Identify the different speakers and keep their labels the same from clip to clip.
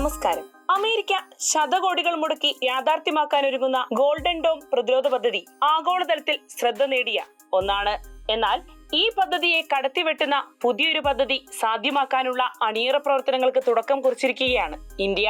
Speaker 1: നമസ്കാരം അമേരിക്ക ശതകോടികൾ മുടക്കി യാഥാർത്ഥ്യമാക്കാൻ ഒരുങ്ങുന്ന ഗോൾഡൻ ഡോം പ്രതിരോധ പദ്ധതി ആഗോളതലത്തിൽ ശ്രദ്ധ നേടിയ ഒന്നാണ് എന്നാൽ ഈ പദ്ധതിയെ കടത്തിവെട്ടുന്ന പുതിയൊരു പദ്ധതി സാധ്യമാക്കാനുള്ള അണിയറ പ്രവർത്തനങ്ങൾക്ക് തുടക്കം കുറിച്ചിരിക്കുകയാണ് ഇന്ത്യ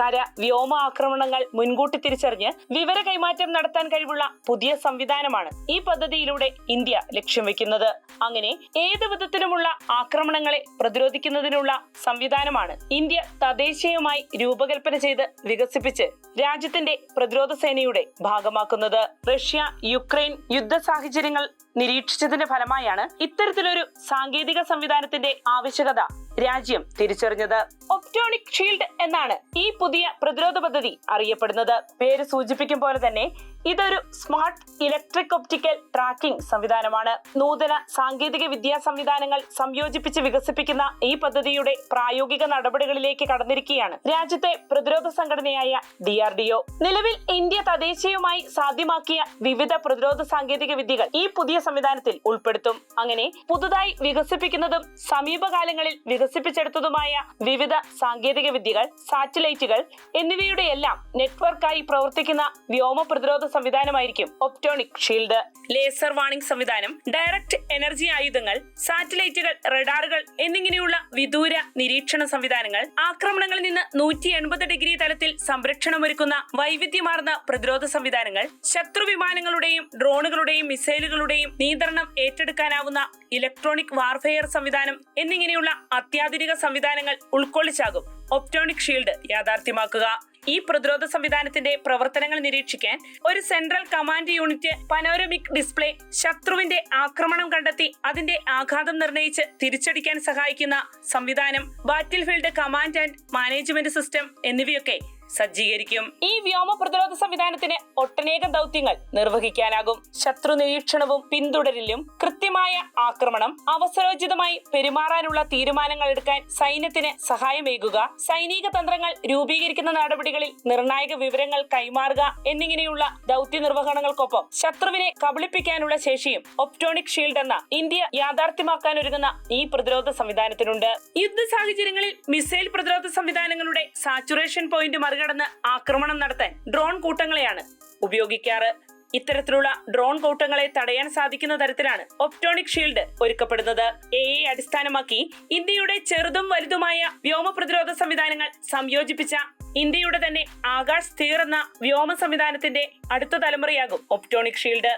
Speaker 1: കര വ്യോമ ആക്രമണങ്ങൾ മുൻകൂട്ടി തിരിച്ചറിഞ്ഞ് വിവര കൈമാറ്റം നടത്താൻ കഴിവുള്ള പുതിയ സംവിധാനമാണ് ഈ പദ്ധതിയിലൂടെ ഇന്ത്യ ലക്ഷ്യം വെക്കുന്നത് അങ്ങനെ ഏത് വിധത്തിലുമുള്ള ആക്രമണങ്ങളെ പ്രതിരോധിക്കുന്നതിനുള്ള സംവിധാനമാണ് ഇന്ത്യ തദ്ദേശീയമായി രൂപകൽപ്പന ചെയ്ത് വികസിപ്പിച്ച് രാജ്യത്തിന്റെ പ്രതിരോധ സേനയുടെ ഭാഗമാക്കുന്നത് റഷ്യ യുക്രൈൻ യുദ്ധ സാഹചര്യങ്ങൾ നിരീക്ഷിച്ചതിന്റെ ഫലമായാണ് ഇത്തരത്തിലൊരു സാങ്കേതിക സംവിധാനത്തിന്റെ ആവശ്യകത രാജ്യം തിരിച്ചറിഞ്ഞത് ഒപ്റ്റോണിക് ഷീൽഡ് എന്നാണ് ഈ പുതിയ പ്രതിരോധ പദ്ധതി അറിയപ്പെടുന്നത് പേര് സൂചിപ്പിക്കും പോലെ തന്നെ ഇതൊരു സ്മാർട്ട് ഇലക്ട്രിക് ഒപ്റ്റിക്കൽ ട്രാക്കിംഗ് സംവിധാനമാണ് നൂതന സാങ്കേതിക വിദ്യാ സംവിധാനങ്ങൾ സംയോജിപ്പിച്ച് വികസിപ്പിക്കുന്ന ഈ പദ്ധതിയുടെ പ്രായോഗിക നടപടികളിലേക്ക് കടന്നിരിക്കുകയാണ് രാജ്യത്തെ പ്രതിരോധ സംഘടനയായ ഡി ആർ ഡി ഒ നിലവിൽ ഇന്ത്യ തദ്ദേശീയമായി സാധ്യമാക്കിയ വിവിധ പ്രതിരോധ സാങ്കേതിക വിദ്യകൾ ഈ പുതിയ സംവിധാനത്തിൽ ഉൾപ്പെടുത്തും അങ്ങനെ പുതുതായി വികസിപ്പിക്കുന്നതും സമീപകാലങ്ങളിൽ വികസി വികസിപ്പിച്ചെടുത്തതുമായ വിവിധ സാങ്കേതിക വിദ്യകൾ സാറ്റലൈറ്റുകൾ എന്നിവയുടെ എല്ലാം നെറ്റ്വർക്കായി പ്രവർത്തിക്കുന്ന വ്യോമ പ്രതിരോധ സംവിധാനമായിരിക്കും ഒപ്റ്റോണിക് ഷീൽഡ് ലേസർ വാണിംഗ് സംവിധാനം ഡയറക്ട് എനർജി ആയുധങ്ങൾ സാറ്റലൈറ്റുകൾ റഡാറുകൾ എന്നിങ്ങനെയുള്ള വിദൂര നിരീക്ഷണ സംവിധാനങ്ങൾ ആക്രമണങ്ങളിൽ നിന്ന് നൂറ്റി എൺപത് ഡിഗ്രി തലത്തിൽ സംരക്ഷണം ഒരുക്കുന്ന വൈവിധ്യമാർന്ന പ്രതിരോധ സംവിധാനങ്ങൾ ശത്രു വിമാനങ്ങളുടെയും ഡ്രോണുകളുടെയും മിസൈലുകളുടെയും നിയന്ത്രണം ഏറ്റെടുക്കാനാവുന്ന ഇലക്ട്രോണിക് വാർഫെയർ സംവിധാനം എന്നിങ്ങനെയുള്ള അത്യ അത്യാധുനിക സംവിധാനങ്ങൾ ഉൾക്കൊള്ളിച്ചാകും ഒപ്റ്റോണിക് ഷീൽഡ് യാഥാർത്ഥ്യമാക്കുക ഈ പ്രതിരോധ സംവിധാനത്തിന്റെ പ്രവർത്തനങ്ങൾ നിരീക്ഷിക്കാൻ ഒരു central command unit panoramic display ശത്രുവിന്റെ ആക്രമണം കണ്ടെത്തി അതിന്റെ ആഘാതം നിർണയിച്ച് തിരിച്ചടിക്കാൻ സഹായിക്കുന്ന സംവിധാനം battlefield command and management system എന്നിവയൊക്കെ സജ്ജീകരിക്കും ഈ വ്യോമ പ്രതിരോധ സംവിധാനത്തിന് ഒട്ടനേകം ദൗത്യങ്ങൾ നിർവഹിക്കാനാകും ശത്രു നിരീക്ഷണവും പിന്തുടരലും കൃത്യമായ ആക്രമണം അവസരോചിതമായി പെരുമാറാനുള്ള തീരുമാനങ്ങൾ എടുക്കാൻ സൈന്യത്തിന് സഹായമേകുക സൈനിക തന്ത്രങ്ങൾ രൂപീകരിക്കുന്ന നടപടികളിൽ നിർണായക വിവരങ്ങൾ കൈമാറുക എന്നിങ്ങനെയുള്ള ദൗത്യ നിർവഹണങ്ങൾക്കൊപ്പം ശത്രുവിനെ കബളിപ്പിക്കാനുള്ള ശേഷിയും ഒപ്റ്റോണിക് ഷീൽഡ് എന്ന ഇന്ത്യ യാഥാർത്ഥ്യമാക്കാൻ ഒരുങ്ങുന്ന ഈ പ്രതിരോധ സംവിധാനത്തിനുണ്ട് യുദ്ധ സാഹചര്യങ്ങളിൽ മിസൈൽ പ്രതിരോധ സംവിധാനങ്ങളുടെ സാച്ചുറേഷൻ പോയിന്റ് മറികടന്ന് ആക്രമണം നടത്താൻ ഡ്രോൺ കൂട്ടങ്ങളെയാണ് ഉപയോഗിക്കാറ് ഇത്തരത്തിലുള്ള ഡ്രോൺ കൂട്ടങ്ങളെ തടയാൻ സാധിക്കുന്ന തരത്തിലാണ് ഒപ്റ്റോണിക് ഷീൽഡ് ഒരുക്കപ്പെടുന്നത് എ എ അടിസ്ഥാനമാക്കി ഇന്ത്യയുടെ ചെറുതും വലുതുമായ വ്യോമ പ്രതിരോധ സംവിധാനങ്ങൾ സംയോജിപ്പിച്ച ഇന്ത്യയുടെ തന്നെ ആകാശ് തീർ എന്ന വ്യോമ സംവിധാനത്തിന്റെ അടുത്ത തലമുറയാകും ഒപ്റ്റോണിക് ഷീൽഡ്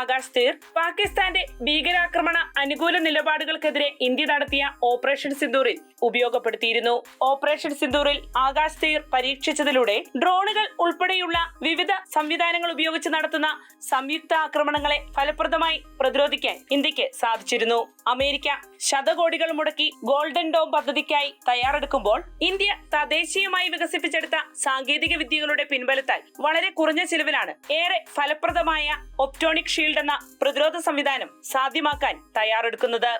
Speaker 1: ആകാശ് തീർ പാകിസ്ഥാന്റെ ഭീകരാക്രമണ അനുകൂല നിലപാടുകൾക്കെതിരെ ഇന്ത്യ നടത്തിയ ഓപ്പറേഷൻ സിന്ദൂറിൽ ഉപയോഗപ്പെടുത്തിയിരുന്നു ഓപ്പറേഷൻ സിന്ദൂറിൽ ആകാശ് തീർ പരീക്ഷിച്ചതിലൂടെ ഡ്രോണുകൾ ഉൾപ്പെടെയുള്ള വിവിധ സംവിധാനങ്ങൾ ഉപയോഗിച്ച് നടത്തുന്ന സംയുക്ത ആക്രമണങ്ങളെ ഫലപ്രദമായി പ്രതിരോധിക്കാൻ ഇന്ത്യക്ക് സാധിച്ചിരുന്നു അമേരിക്ക ശതകോടികൾ മുടക്കി ഗോൾഡൻ ഡോം പദ്ധതിക്കായി തയ്യാറെടുക്കുമ്പോൾ ഇന്ത്യ തദ്ദേശീയമായി വികസിപ്പിച്ചെടുത്ത സാങ്കേതിക വിദ്യകളുടെ പിൻബലത്താൽ വളരെ കുറഞ്ഞ ചിലവിലാണ് ഏറെ ഫലപ്രദമായ ഒപ്റ്റോണിക് ഷീൽഡ് എന്ന പ്രതിരോധ സംവിധാനം സാധ്യമാക്കാൻ തയ്യാറെടുക്കുന്നത്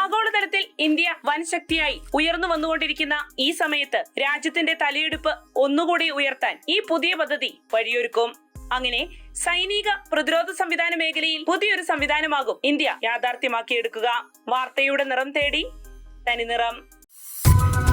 Speaker 1: ആഗോളതലത്തിൽ ഇന്ത്യ ശക്തിയായി ഉയർന്നു വന്നുകൊണ്ടിരിക്കുന്ന ഈ സമയത്ത് രാജ്യത്തിന്റെ തലയെടുപ്പ് ഒന്നുകൂടി ഉയർത്താൻ ഈ പുതിയ പദ്ധതി വഴിയൊരുക്കും അങ്ങനെ സൈനിക പ്രതിരോധ സംവിധാന മേഖലയിൽ പുതിയൊരു സംവിധാനമാകും ഇന്ത്യ യാഥാർത്ഥ്യമാക്കിയെടുക്കുക വാർത്തയുടെ നിറം തേടി നിറം